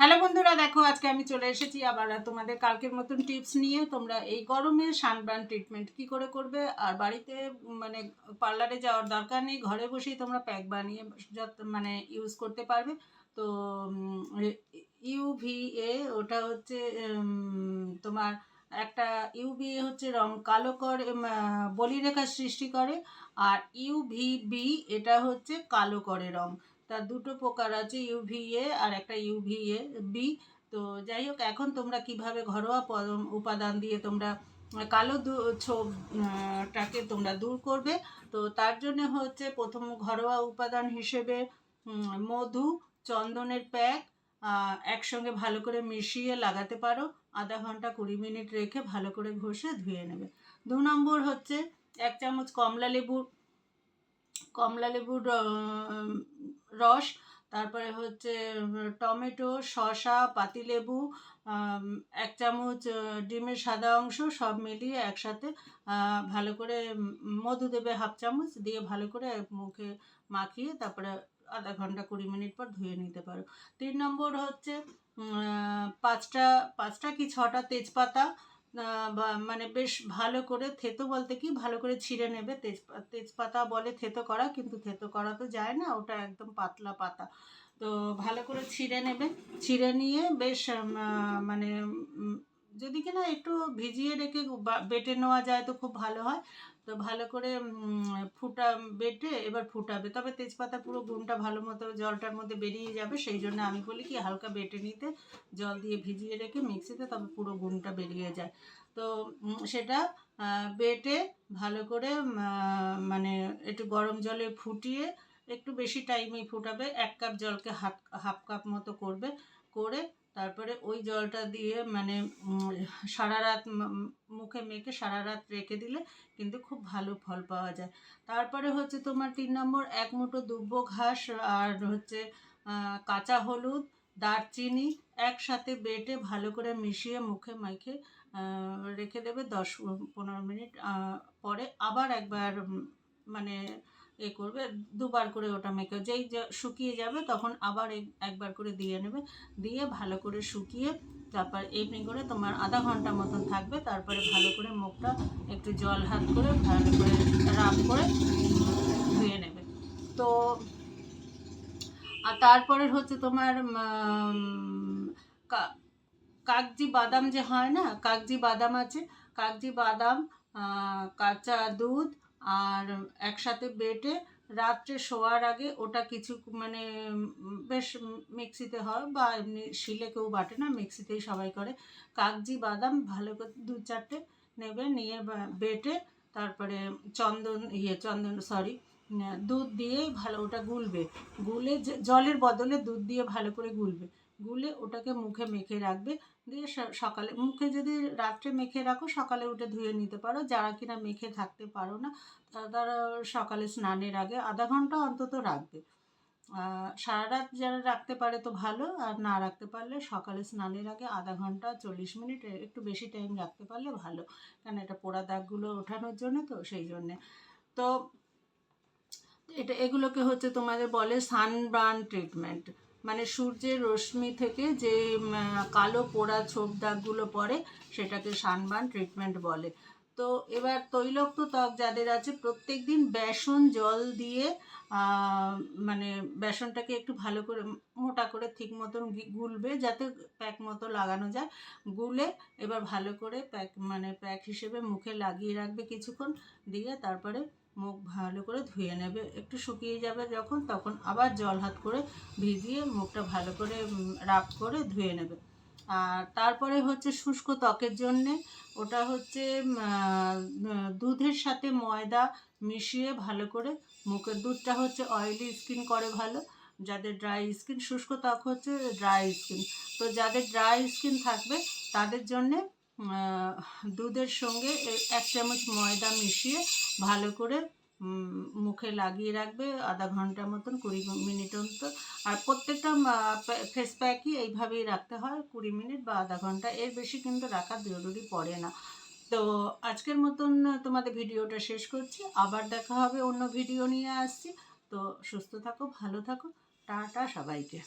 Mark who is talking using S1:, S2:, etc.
S1: Hello বন্ধুরা, দেখো আজকে আমি চলে এসেছি আবার তোমাদের কালকের মতন টিপস নিয়ে। তোমরা এই গরমে সানবার্ন ট্রিটমেন্ট কি করে করবে? আর বাড়িতে মানে পার্লারে যাওয়ার দরকার নেই, ঘরে বসেই তোমরা প্যাক বানিয়ে মানে ইউজ করতে পারবে। তো ইউভিএ ওটা হচ্ছে তোমার একটা ইউভিএ হচ্ছে রং কালো করে বলিরেখার সৃষ্টি করে। আর ইউভিবি এটা হচ্ছে কালো করে রং। তার দুটো প্রকার আছে ইউভিএ আর একটা ইউভিএ বি তো যাই হোক, এখন তোমরা কীভাবে ঘরোয়া উপাদান দিয়ে তোমরা কালো ছোপটাকে তোমরা দূর করবে। তো তার জন্য হচ্ছে প্রথম ঘরোয়া উপাদান হিসেবে মধু, চন্দনের প্যাক একসঙ্গে ভালো করে মিশিয়ে লাগাতে পারো। আধা ঘণ্টা কুড়ি মিনিট রেখে ভালো করে ঘষে ধুয়ে নেবে। দু নম্বর হচ্ছে এক চামচ কমলা লেবুর কমলা লেবুর রস, তারপরে হচ্ছে টমেটো, শসা পাতিলেবু এক চামচ ডিমের সাদা অংশ সব মিলিয়ে একসাথে ভালো করে মধু দেবে হাফ চামচ, দিয়ে ভালো করে মুখে মাখিয়ে তারপরে আধা ঘণ্টা কুড়ি মিনিট পর ধুয়ে নিতে পারো। তিন নম্বর হচ্ছে পাঁচটা পাঁচটা কি ছটা তেজপাতা মানে বেশ ভালো করে থেতো বলতে কি, ভালো করে ছিঁড়ে নেবে। তেজপা তেজপাতা বলে থেতো করা, কিন্তু থেতো করা তো যায় না, ওটা একদম পাতলা পাতা। তো ভালো করে ছিঁড়ে নেবে। ছিঁড়ে নিয়ে বেশ মানে যদি কিনা একটু ভিজিয়ে রেখে বেটে নেওয়া যায় তো খুব ভালো হয়। তো ভালো করে ফুটা, বেটে এবার ফুটাবে। তবে তেজপাতা পুরো গুণটা ভালো মতো জলটার মধ্যে বেরিয়ে যাবে, সেই জন্য আমি বলি কি হালকা বেটে নিতে। জল দিয়ে ভিজিয়ে রেখে মিক্সিতে তবে পুরো গুণটা বেরিয়ে যায়। তো সেটা বেটে ভালো করে মানে একটু গরম জলে ফুটিয়ে একটু বেশি টাইমেই ফুটাবে। এক কাপ জলকে হাফ হাফ কাপ মতো করবে, করে তারপরে ওই জলটা দিয়ে মানে সারা রাত মুখে মেখে সারা রাত রেখে দিলে কিন্তু খুব ভালো ফল পাওয়া যায়। তারপরে হচ্ছে তোমার তিন নম্বর, এক মুঠো দুব্ব ঘাস আর হচ্ছে কাঁচা হলুদ, দারচিনি একসাথে বেটে ভালো করে মিশিয়ে মুখে মেখে রেখে দেবে দশ, পনেরো মিনিট পরে আবার একবার মানে এ করবে, দুবার করে ওটা মেখে যেই শুকিয়ে যাবে তখন আবার একবার করে দিয়ে নেবে, দিয়ে ভালো করে শুকিয়ে তারপর এমনি করে তোমার আধা ঘণ্টা মতন থাকবে, তারপরে ভালো করে মুখটা একটু জল হাত করে ভালো করে রাব করে ধুয়ে নেবে। তো আর তারপরে হচ্ছে তোমার কাগজি বাদাম যে হয় না, কাগজি বাদাম আছে, কাগজি বাদাম কাঁচা দুধ আর একসাথে বেটে রাত্রে শোয়ার আগে ওটা কিছু মানে বেশ মিক্সিতে হয় বা এমনি শিলে কেউ বাটে না, মিক্সিতেই সবাই করে। কাগজি বাদাম ভালো করে দু চারটে নেবে, নিয়ে বেটে তারপরে চন্দন ইয়ে চন্দন সরি দুধ দিয়ে ভালো ওটা গুলবে। গুলে জলের বদলে দুধ দিয়ে ভালো করে গুলবে। গুলে ওটাকে মুখে মেখে রাখবে। দিয়ে সকালে, মুখে যদি রাত্রে মেখে রাখো, সকালে উঠে ধুয়ে নিতে পারো। যারা কিনা মেখে থাকতে পারো না তারা সকালে স্নানের আগে আধা ঘণ্টা অন্তত রাখবে। সারা রাত যারা রাখতে পারে তো ভালো, আর না রাখতে পারলে সকালে স্নানের আগে আধা ঘণ্টা, চল্লিশ মিনিট একটু বেশি টাইম রাখতে পারলে ভালো। কারণ এটা পোড়া দাগগুলো ওঠানোর জন্য তো সেই জন্যে। তো, এটা, এগুলোকে হচ্ছে তোমাদের বলে সানবার্ন ট্রিটমেন্ট। মানে সূর্যের রশ্মি থেকে যে কালো পোড়া ছোপ দাগগুলো পড়ে, সেটাকে সানবান ট্রিটমেন্ট বলে। তো এবার তৈলাক্ত ত্বক যাদের আছে প্রত্যেক দিন বেসন জল দিয়ে মানে বেসনটাকে একটু ভালো করে মোটা করে ঠিক মতন গুলবে, যাতে প্যাক মতো লাগানো যায়। গুলে এবার ভালো করে প্যাক মানে প্যাক হিসেবে মুখে লাগিয়ে রাখবে কিছুক্ষণ, দিয়ে তারপরে মুখ ভালো করে ধুয়ে নেবে, একটু শুকিয়ে যাবে যখন, তখন আবার জল হাত করে ভিজিয়ে মুখটা ভালো করে রাব করে ধুয়ে নেবে। আর তারপরে হচ্ছে শুষ্ক ত্বকের জন্যে ওটা হচ্ছে দুধের সাথে ময়দা মিশিয়ে ভালো করে মুখের দুধটা হচ্ছে অয়েলি স্কিন করে ভালো। যাদের ড্রাই স্কিন শুষ্ক ত্বক হচ্ছে ড্রাই স্কিন তো যাদের ড্রাই স্কিন থাকবে তাদের জন্যে দুধের সঙ্গে এক চামচ ময়দা মিশিয়ে ভালো করে মুখে লাগিয়ে রাখবে আধা ঘণ্টার মতন, কুড়ি মিনিট অন্তর। আর প্রত্যেকটা ফেস প্যাকই এইভাবেই রাখতে হয়, কুড়ি মিনিট বা আধা ঘণ্টা। এর বেশি কিন্তু রাখা জরুরি পড়ে না। তো আজকের মতন তোমাদের ভিডিওটা শেষ করছি। আবার দেখা হবে অন্য ভিডিও নিয়ে আসছি। তো সুস্থ থাকো, ভালো থাকো। টাটা সবাইকে।